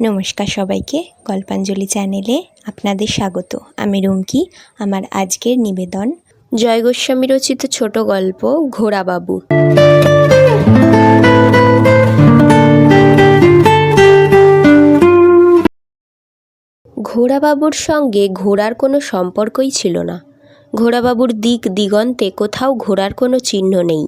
নমস্কার সবাইকে, গল্পাঞ্জলি চ্যানেলে আপনাদের স্বাগত। আমি রুমকি, আমার আজকের নিবেদন। জয় গোস্বামী রচিত ছোট গল্প, ঘোড়াবাবু। ঘোড়াবাবুর সঙ্গে ঘোড়ার কোনো সম্পর্কই ছিল না। ঘোড়াবাবুর দিক দিগন্তে কোথাও ঘোড়ার কোনো চিহ্ন নেই।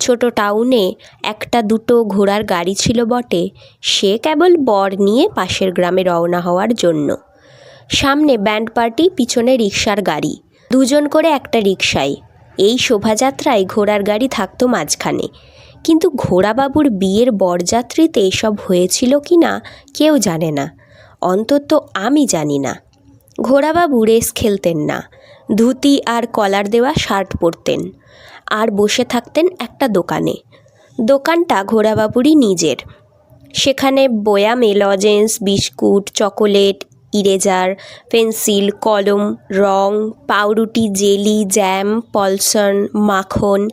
ছোট টাউনে একটা দুটো ঘোড়ার গাড়ি ছিল বটে। সে কেবল বর নিয়ে পাশের গ্রামে রওনা হওয়ার জন্য। সামনে ব্যান্ড পার্টি পিছনে রিক্সার গাড়ি। দুজন করে একটা রিক্সায় এই শোভাযাত্রায় ঘোড়ার গাড়ি থাকতো মাঝখানে। কিন্তু ঘোড়াবাবুর বিয়ের বরযাত্রীতে এসব হয়েছিল কি না কেউ জানে না। অন্তত আমি জানি না। ঘোড়াবাবু রেস খেলতেন না। ধুতি আর কলার দেওয়া শার্ট পরতেন। আর বসে থাকতেন একটা দোকানে। দোকানটা ঘোড়াবাবুরই নিজের। সেখানে বয়ামে lozenges, biscuit, chocolate, eraser, pencil, কলম, রং, পাউরুটি, জেলি, জ্যাম, পলসন, মাখন,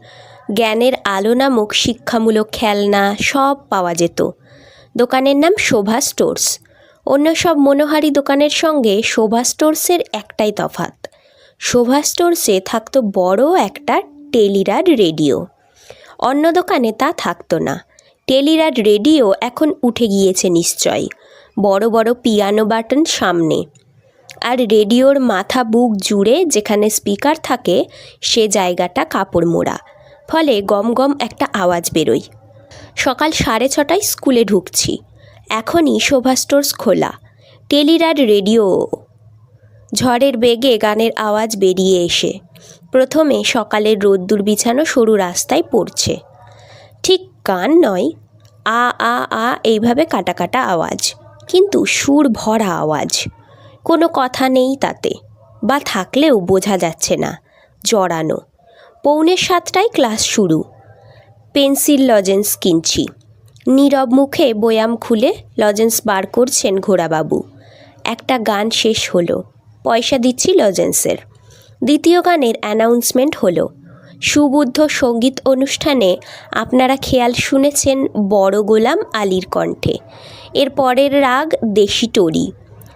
জ্ঞানের আলো নামক শিক্ষামূলক খেলনা সব পাওয়া যেত। দোকানের নাম শোভা স্টোর্স। অন্য সব মনোহারি দোকানের সঙ্গে শোভা স্টোর্সের একটাই তফাত শোভা স্টোর্সে থাকতো বড় একটা টেলিরাড রেডিও। অন্য দোকানে তা থাকতো না। টেলিরাড রেডিও এখন উঠে গিয়েছে নিশ্চয়। বড় বড় পিয়ানো বাটন সামনে। আর রেডিওর মাথা বুক জুড়ে যেখানে স্পিকার থাকে, সে জায়গাটা কাপড় মোড়া ফলে গম গম একটা আওয়াজ বেরোয়। সকাল সাড়ে ছটায় স্কুলে ঢুকছি। এখনই শোভা স্টোর্স খোলা। টেলিরাড রেডিও। ঝড়ের বেগে গানের আওয়াজ বেরিয়ে এসে। প্রথমে সকালের রোদ্দুর বিছানো সরু রাস্তায় পড়ছে। ঠিক গান নয়, আ আ আ এইভাবে কাটা কাটা আওয়াজ, কিন্তু সুর ভরা আওয়াজ। কোনো কথা নেই তাতে, বা থাকলেও বোঝা যাচ্ছে না, জড়ানো। পৌনে সাতটায় ক্লাস শুরু। পেন্সিল লজেন্স কিনছি। নীরব মুখে বয়াম খুলে লজেন্স বার করছেন ঘোড়াবাবু। একটা গান শেষ হলো। পয়সা দিচ্ছি লজেন্সের। দ্বিতীয় গানের অ্যানাউন্সমেন্ট হলো, সুবুদ্ধ সংগীত অনুষ্ঠানে আপনারা খেয়াল শুনেছেন বড় গোলাম আলীর কণ্ঠে। এর পরের রাগ দেশি টরি।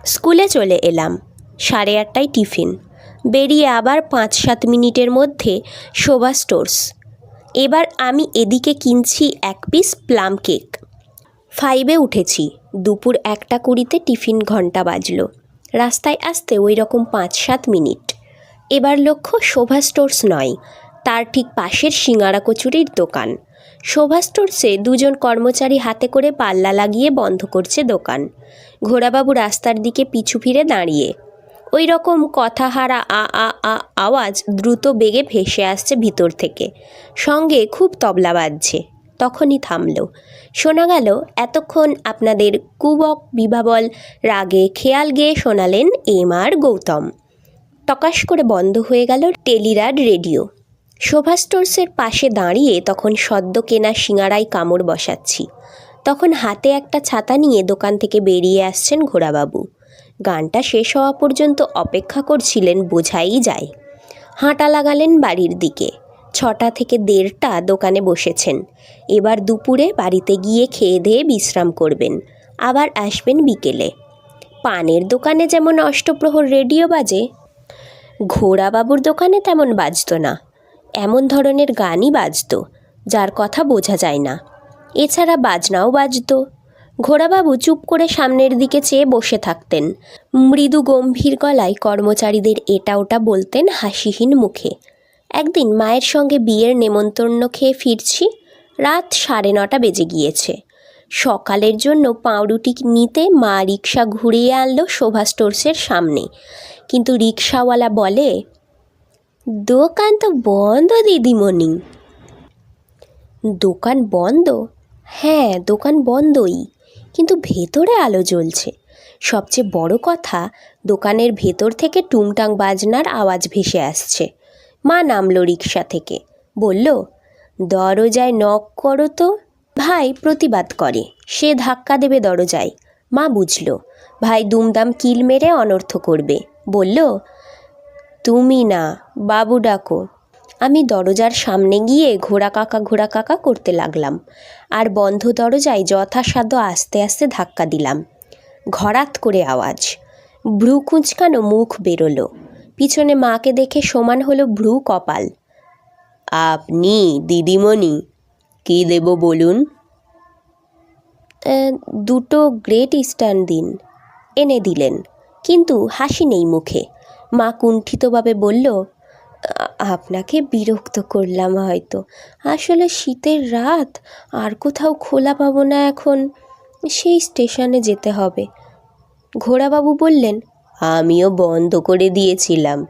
স্কুলে চলে এলাম, সাড়ে আটটায় টিফিন। বেরিয়ে আবার পাঁচ সাত মিনিটের মধ্যে শোভা স্টোর্স। এবার আমি এদিকে কিনছি এক পিস প্লাম কেক। ফাইভে উঠেছি, দুপুর একটা কুড়িতে টিফিন ঘণ্টা বাজলো। রাস্তায় আসতে ওই রকম পাঁচ সাত মিনিট। এবার লক্ষ্য শোভা স্টোর্স নয়, তার ঠিক পাশের সিঙ্গারা কচুরির দোকান। শোভা স্টোর্সে দুজন কর্মচারী হাতে করে পাল্লা লাগিয়ে বন্ধ করছে দোকান। ঘোড়াবাবু রাস্তার দিকে পিছু ফিরে দাঁড়িয়ে। ওই রকম কথাহারা আ আ আ আওয়াজ দ্রুত বেগে ভেসে আসছে ভিতর থেকে। সঙ্গে খুব তবলা বাজছে। তখনই থামল। শোনা গেল, এতক্ষণ আপনাদের কুবক বিভাবল রাগে খেয়াল গেয়ে শোনালেন এম আর গৌতম। টকাশ করে বন্ধ হয়ে গেল টেলিরাড রেডিও। শোভা স্টোর্সের পাশে দাঁড়িয়ে তখন সদ্য কেনা সিঙাড়ায় কামড় বসাচ্ছি। তখন হাতে একটা ছাতা নিয়ে দোকান থেকে বেরিয়ে আসছেন ঘোড়াবাবু। গানটা শেষ হওয়া পর্যন্ত অপেক্ষা করছিলেন বোঝাই যায়। হাঁটা লাগালেন বাড়ির দিকে। ছটা থেকে দেড়টা দোকানে বসেছেন। এবার দুপুরে বাড়িতে গিয়ে খেয়ে ধেয়ে বিশ্রাম করবেন। আবার আসবেন বিকেলে। পানের দোকানে যেমন অষ্টপ্রহর রেডিও বাজে ঘোড়াবাবুর দোকানে তেমন বাজতো না। এমন ধরনের গানই বাজতো, যার কথা বোঝা যায় না। এছাড়া বাজনাও বাজতো। ঘোড়াবাবু চুপ করে সামনের দিকে চেয়ে বসে থাকতেন। মৃদু গম্ভীর গলায় কর্মচারীদের এটা ওটা বলতেন হাসিহীন মুখে। একদিন মায়ের সঙ্গে বিয়ের নেমন্তন্ন খেয়ে ফিরছি, রাত সাড়ে নটা বেজে গিয়েছে। সকালের জন্য পাউরুটি নিতে মা রিক্সা ঘুরিয়ে আনলো শোভা স্টোর্সের সামনে। কিন্তু রিক্সাওয়ালা বলে, দোকান তো বন্ধ, দিদিমণি। দোকান বন্ধ? হ্যাঁ দোকান বন্ধই, কিন্তু ভেতরে আলো জ্বলছে। সবচেয়ে বড় কথা, দোকানের ভেতর থেকে টুংটাং বাজনার আওয়াজ ভেসে আসছে। মা নামলো রিক্সা থেকে, বলল, দরজায় নক করো তো। ভাই, প্রতিবাদ করে, সে ধাক্কা দেবে দরজায়। মা বুঝল, ভাই দুমদাম কিল মেরে অনর্থ করবে। বলল, তুমি না, বাবু ডাকো। আমি দরজার সামনে গিয়ে ঘোড়া কাকা ঘোড়া কাকা করতে লাগলাম। আর বন্ধ দরজায় যথাসাধ্য আস্তে আস্তে ধাক্কা দিলাম। ঘরাত করে আওয়াজ। ভ্রু কুঁচকানো মুখ বেরোলো। পিছনে মাকে দেখে সমান হলো ভ্রু কপাল। আপনি, দিদিমণি, কী দেব বলুন? দুটো গ্রেট ইস্টার্ন দিন এনে দিলেন। কিন্তু হাসি নেই মুখে। মা কুণ্ঠিতভাবে বলল, আপনাকে বিরক্ত করলাম হয়তো। আসলে শীতের রাত, আর কোথাও খোলা পাবো না এখন। সেই স্টেশনে যেতে হবে। ঘোড়াবাবু বললেন, আমিও বন্ধ করে দিয়েছিলাম।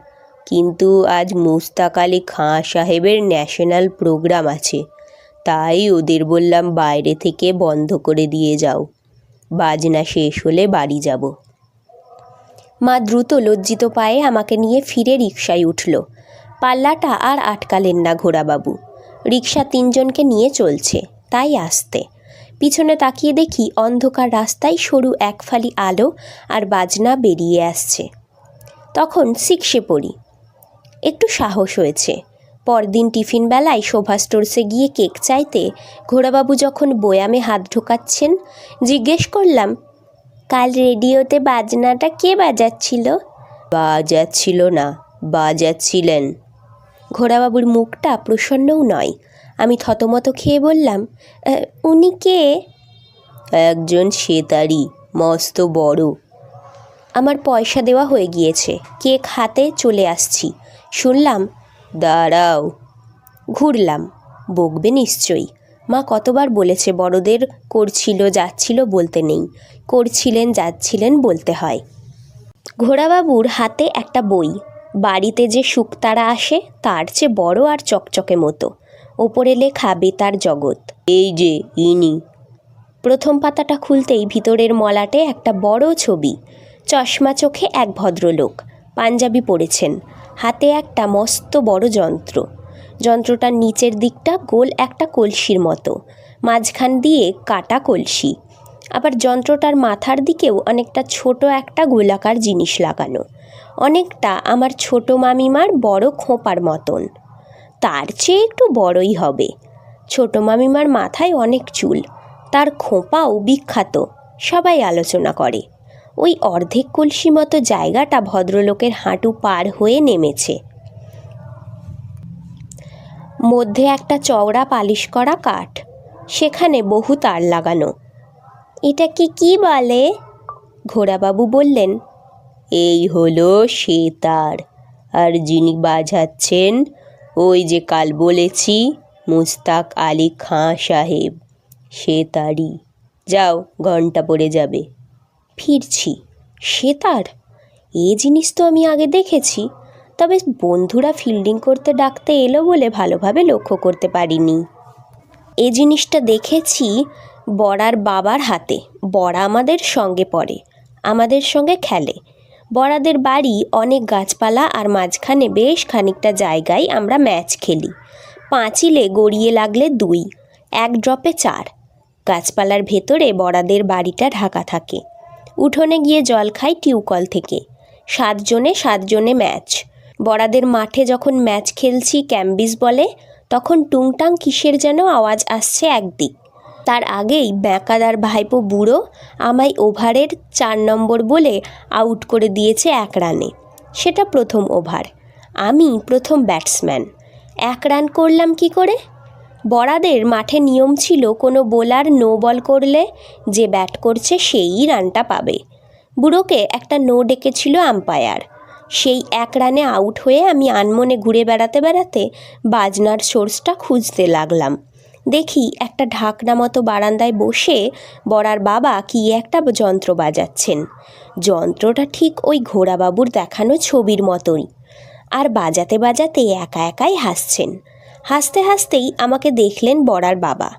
কিন্তু আজ মুস্তাক আলী খাঁ সাহেবের ন্যাশনাল প্রোগ্রাম আছে। তাই ওদের বললাম, বাইরে থেকে বন্ধ করে দিয়ে যাও। বাজনা শেষ হলে বাড়ি যাব। মা দ্রুত লজ্জিত পায়ে আমাকে নিয়ে ফিরে রিকশায় উঠল। পাল্লাটা আর আটকালেন না ঘোড়াবাবু। রিকশা তিনজনকে নিয়ে চলছে, তাই আসতে। পিছনে তাকিয়ে দেখি অন্ধকার রাস্তায় সরু এক ফালি আলো আর বাজনা বেরিয়ে আসছে। তখন সিক্সে পড়ি। একটু সাহস হয়েছে। পরদিন টিফিন বেলায় শোভা স্টোরসে গিয়ে কেক চাইতে ঘোড়াবাবু যখন বয়ামে হাত ঢোকাচ্ছেন জিজ্ঞেস করলাম কাল রেডিওতে বাজনাটা কে বাজাচ্ছিল? বাজাচ্ছিল না বাজাচ্ছিলেন। ঘোড়াবাবুর মুখটা প্রসন্নও নয়। আমি থতমত খেয়ে বললাম উনি কে? একজন সেতারি মস্ত বড়। আমার পয়সা দেওয়া হয়ে গিয়েছে কেক হাতে চলে আসছি। শুনলাম দাঁড়াও। ঘুরলাম। বকবে নিশ্চয়ই। মা কতবার বলেছে, বড়দের করছিল, যাচ্ছিল বলতে নেই। করছিলেন, যাচ্ছিলেন বলতে হয়। ঘোড়াবাবুর হাতে একটা বই। বাড়িতে যে শুকতারা আসে, তার চেয়ে বড় আর চকচকে মতো। ওপরে লেখা, বেতার জগৎ। এই যে, ইনি। প্রথম পাতাটা খুলতেই ভিতরের মলাটে একটা বড় ছবি। চশমা চোখে এক ভদ্রলোক। পাঞ্জাবি পরেছেন। হাতে একটা মস্ত বড় যন্ত্র। যন্ত্রটার নিচের দিকটা গোল একটা কলসির মতো। মাঝখান দিয়ে কাটা কলসি। আবার যন্ত্রটার মাথার দিকেও অনেকটা ছোট একটা গোলাকার জিনিস লাগানো। অনেকটা আমার ছোট মামিমার বড় খোঁপার মতন। তার চেয়ে একটু বড়ই হবে। ছোট মামিমার মাথায় অনেক চুল। তার খোঁপাও বিখ্যাত। সবাই আলোচনা করে। ওই অর্ধেক কলসি মতো জায়গাটা ভদ্রলোকের হাঁটু পার হয়ে নেমেছে। মধ্যে একটা চওড়া পালিশ করা কাঠ, সেখানে বহু তার লাগানো। এটাকে কি বলে? ঘোড়াবাবু বললেন, এই হলো সে তার। আর যিনি বাজাচ্ছেন, ওই যে কাল বলেছি, মুস্তাক আলী খাঁ সাহেব। সে তারই। যাও, ঘণ্টা পড়ে যাবে। ফিরছি। সে তার? এ জিনিস তো আমি আগে দেখেছি। তবে বন্ধুরা ফিল্ডিং করতে ডাকতে এলো বলে ভালোভাবে লক্ষ্য করতে পারিনি। এ জিনিসটা দেখেছি বড়ার বাবার হাতে। বড়া আমাদের সঙ্গে পড়ে, আমাদের সঙ্গে খেলে। বড়াদের বাড়ি অনেক গাছপালা আর মাঝখানে বেশ খানিকটা জায়গায় আমরা ম্যাচ খেলি। পাঁচিলে গড়িয়ে লাগলে দুই, এক ড্রপে চার। গাছপালার ভেতরে বড়াদের বাড়িটা ঢাকা থাকে। উঠোনে গিয়ে জল খাই টিউকল থেকে। সাতজনে সাতজনে ম্যাচ। বড়াদের মাঠে যখন ম্যাচ খেলছি, ক্যাম্বিস বলে, তখন টুংটাং কিসের যেন আওয়াজ আসছে একদিক। তার আগেই ব্যাকাদার ভাইপো বুড়ো আমায় ওভারের চার নম্বর বলে আউট করে দিয়েছে এক রানে। সেটা প্রথম ওভার। আমি প্রথম ব্যাটসম্যান। এক রান করলাম কি করে? বড়াদের মাঠে নিয়ম ছিল কোনো বোলার নো বল করলে যে ব্যাট করছে সেই রানটা পাবে। বুড়োকে একটা নো ডেকেছিল আম্পায়ার। সেই এক রানে আউট হয়ে আমি আনমনে ঘুরে বেড়াতে বেড়াতে বাজনার সোর্সটা খুঁজতে লাগলাম। দেখি একটা ঢাকনা মতো বারান্দায় বসে বড়ার বাবা কি একটা যন্ত্র বাজাচ্ছেন। যন্ত্রটা ঠিক ওই ঘোড়াবাবুর দেখানো ছবির মতোই। আর বাজাতে বাজাতে একা একাই হাসছেন। হাসতে হাসতেই আমাকে দেখলেন বড়ার বাবা।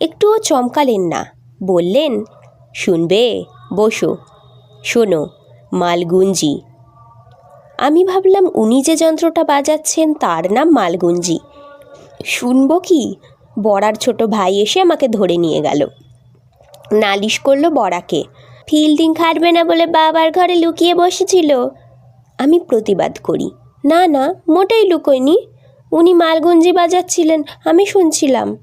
একটুও চমকালেন না। বললেন, শুনবে? বসো। শোনো, মালগুঞ্জি। আমি ভাবলাম, উনি যে যন্ত্রটা বাজাচ্ছেন, তার নাম মালগুঞ্জি। শুনব কি? বড়ার ছোট ভাই এসে আমাকে ধরে নিয়ে গেল। নালিশ করল বড়াকে, ফিল্ডিং খাটবে না বলে বাবার ঘরে লুকিয়ে বসেছিল। আমি প্রতিবাদ করি, না না, মোটেই লুকোয়নি। উনি মালগুঞ্জি বাজাচ্ছিলেন, আমি শুনছিলাম।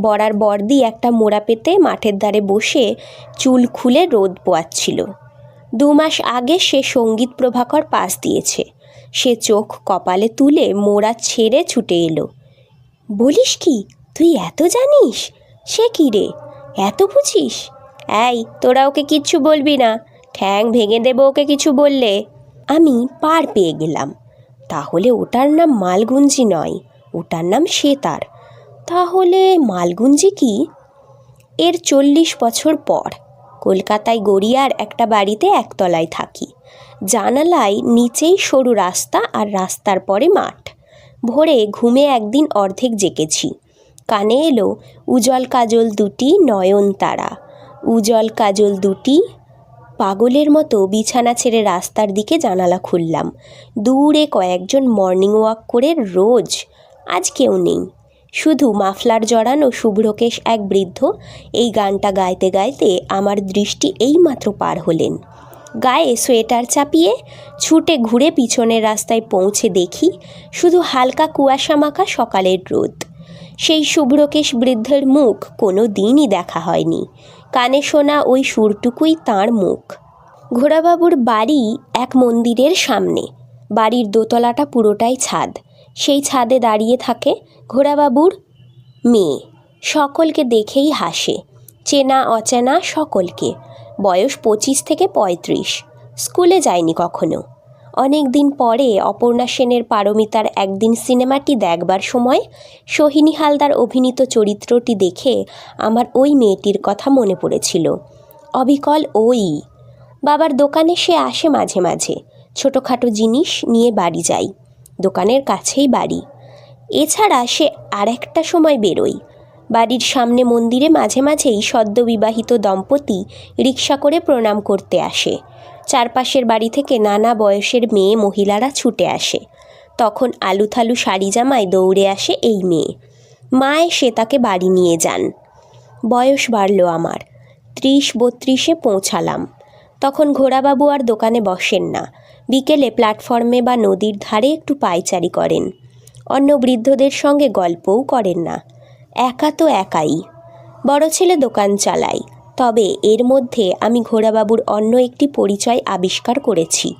বড়ার বর্দি একটা মোড়া পেতে মাঠের ধারে বসে চুল খুলে রোদ পোয়াচ্ছিল। দু মাস আগে সে সংগীত প্রভাকর পাস দিয়েছে। সে চোখ কপালে তুলে মোড়া ছেড়ে ছুটে এলো। বলিস কি, তুই এত জানিস? সে কি রে? এত বুঝিস? এই, তোরা ওকে কিচ্ছু বলবি না। ঠ্যাং ভেঙে দেবো ওকে কিছু বললে। আমি পার পেয়ে গেলাম। তাহলে ওটার নাম মালগুঞ্জি নয়, ওটার নাম সেতার। তাহলে মালগুঞ্জি কি? এর চল্লিশ বছর পর কলকাতায় গড়িয়ার একটা বাড়িতে একতলায় থাকি। জানালায় নিচেই সরু রাস্তা আর রাস্তার পরে মাঠ। ভোরে ঘুমে একদিন অর্ধেক জেগেছি। কানে এলো, উজ্জ্বল কাজল দুটি নয়ন তারা উজ্জ্বল কাজল দুটি পাগলের মতো বিছানা ছেড়ে রাস্তার দিকে জানালা খুললাম। দূরে কয়েকজন মর্নিং ওয়াক করে রোজ, আজ কেউ নেই। শুধু মাফলার জড়ানো শুভ্রকেশ এক বৃদ্ধ এই গানটা গাইতে গাইতে আমার দৃষ্টি এইমাত্র পার হলেন। গায়ে সোয়েটার চাপিয়ে ছুটে ঘুরে পিছনের রাস্তায় পৌঁছে দেখি শুধু হালকা কুয়াশা মাখা সকালের রোদ। সেই শুভ্রকেশ বৃদ্ধের মুখ কোনো দিনই দেখা হয়নি। কানে শোনা ওই সুরটুকুই তাঁর মুখ। ঘোড়াবাবুর বাড়ি এক মন্দিরের সামনে। বাড়ির দোতলাটা পুরোটাই ছাদ। সেই ছাদে দাঁড়িয়ে থাকে ঘোড়াবাবুর মেয়ে। সকলকে দেখেই হাসে। চেনা অচেনা সকলকে। বয়স পঁচিশ থেকে পঁয়ত্রিশ। স্কুলে যায়নি কখনো। অনেক দিন পরে অপর্ণা সেনের পারমিতার একদিন সিনেমাটি দেখবার সময় সোহিনী হালদার অভিনীত চরিত্রটি দেখে আমার ওই মেয়েটির কথা মনে পড়েছিল। অবিকল ওই। বাবার দোকানে সে আসে মাঝে মাঝে। ছোটোখাটো জিনিস নিয়ে বাড়ি যায় দোকানের কাছেই বাড়ি। এছাড়া সে আর একটা সময় বেরোয়। বাড়ির সামনে মন্দিরে মাঝে মাঝেই সদ্যবিবাহিত দম্পতি রিক্সা করে প্রণাম করতে আসে। চারপাশের বাড়ি থেকে নানা বয়সের মেয়ে মহিলারা ছুটে আসে। তখন আলুথালু শাড়ি জামায় দৌড়ে আসে এই মেয়ে। মা এসে তাকে বাড়ি নিয়ে যান। বয়স বাড়ল আমার। ত্রিশ বত্রিশে পৌঁছালাম। তখন ঘোড়াবাবু আর দোকানে বসেন না। বিকেলে প্ল্যাটফর্মে বা নদীর ধারে একটু পায়চারি করেন। অন্য বৃদ্ধদের সঙ্গে গল্পও করেন না। একা তো একাই। বড় ছেলে দোকান চালায়। তবে এর মধ্যে আমি ঘোড়াবাবুর অন্য একটি পরিচয় আবিষ্কার করেছি।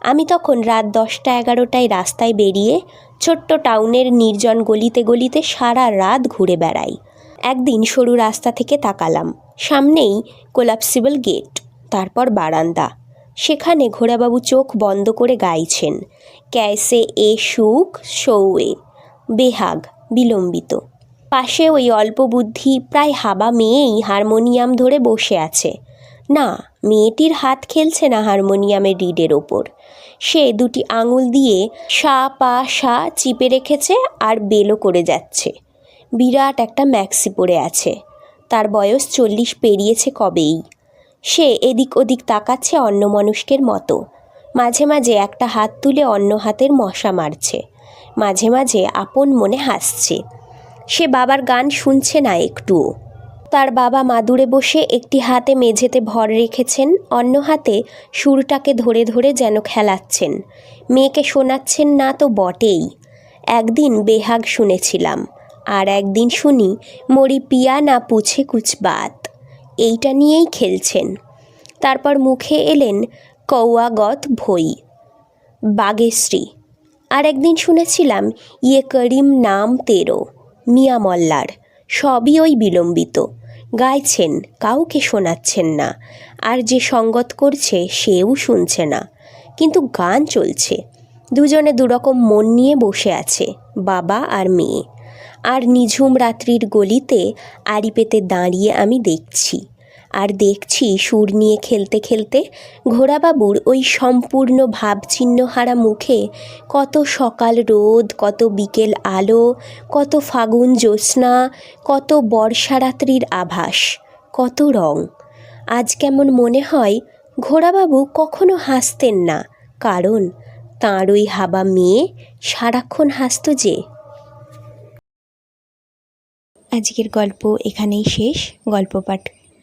আমি তখন রাত দশটা এগারোটায় রাস্তায় বেরিয়ে ছোট্ট টাউনের নির্জন গলিতে গলিতে সারা রাত ঘুরে বেড়াই। একদিন সরু রাস্তা থেকে তাকালাম। সামনেই কোলাপসিবল গেট, তারপর বারান্দা। সেখানে ঘোড়াবাবু চোখ বন্ধ করে গাইছেন, ক্যাসে এ সুখ সৌয়ে, বেহাগ, বিলম্বিত। পাশে ওই অল্প বুদ্ধি প্রায় হাবা মেয়েই হারমোনিয়াম ধরে বসে আছে। না, মেয়েটির হাত খেলছে না হারমোনিয়ামের রিডের ওপর। সে দুটি আঙুল দিয়ে সা, পা, সা চিপে রেখেছে আর বেলো করে যাচ্ছে। বিরাট একটা ম্যাক্সি পরে আছে। তার বয়স চল্লিশ পেরিয়েছে কবেই। সে এদিক ওদিক তাকাচ্ছে অন্য মানুষকের মতো। মাঝে মাঝে একটা হাত তুলে অন্য হাতের মশা মারছে। মাঝে মাঝে আপন মনে হাসছে। সে বাবার গান শুনছে না একটুও তার বাবা মাদুরে বসে একটি হাতে মেঝেতে ভর রেখেছেন, অন্য হাতে সুরটাকে ধরে ধরে যেন খেলাচ্ছেন। মেয়েকে শোনাচ্ছেন না তো বটেই। একদিন বেহাগ শুনেছিলাম, আর একদিন শুনি মরি পিয়া না পুছে কুচ বাত। এইটা নিয়েই খেলছেন। তারপর মুখে এলেন কৌয়াগত ভই। বাগেশ্রী, আর একদিন শুনেছিলাম ইয়ে করিম নাম তেরো। মিয়া মল্লার। সবই ওই বিলম্বিত। গাইছেন, কাউকে শোনাচ্ছেন না। আর যে সঙ্গত করছে, সেও শুনছে না। কিন্তু গান চলছে। দুজনে দুরকম মন নিয়ে বসে আছে, বাবা আর মেয়ে। আর নিঝুম রাত্রির গলিতে আড়ি পেতে দাঁড়িয়ে আমি দেখছি। আর দেখছি সুর নিয়ে খেলতে খেলতে ঘোড়াবাবুর ওই সম্পূর্ণ ভাবচিহ্নহারা মুখে কত সকাল রোদ, কত বিকেল আলো, কত ফাগুন জ্যোৎস্না, কত বর্ষারাত্রির আভাস, কত রং। আজ কেমন মনে হয় ঘোড়াবাবু কখনো হাসতেন না, কারণ তাঁর ওই হাবা মেয়ে সারাক্ষণ হাসত যে। আজকের গল্প এখানেই শেষ, গল্প পাঠ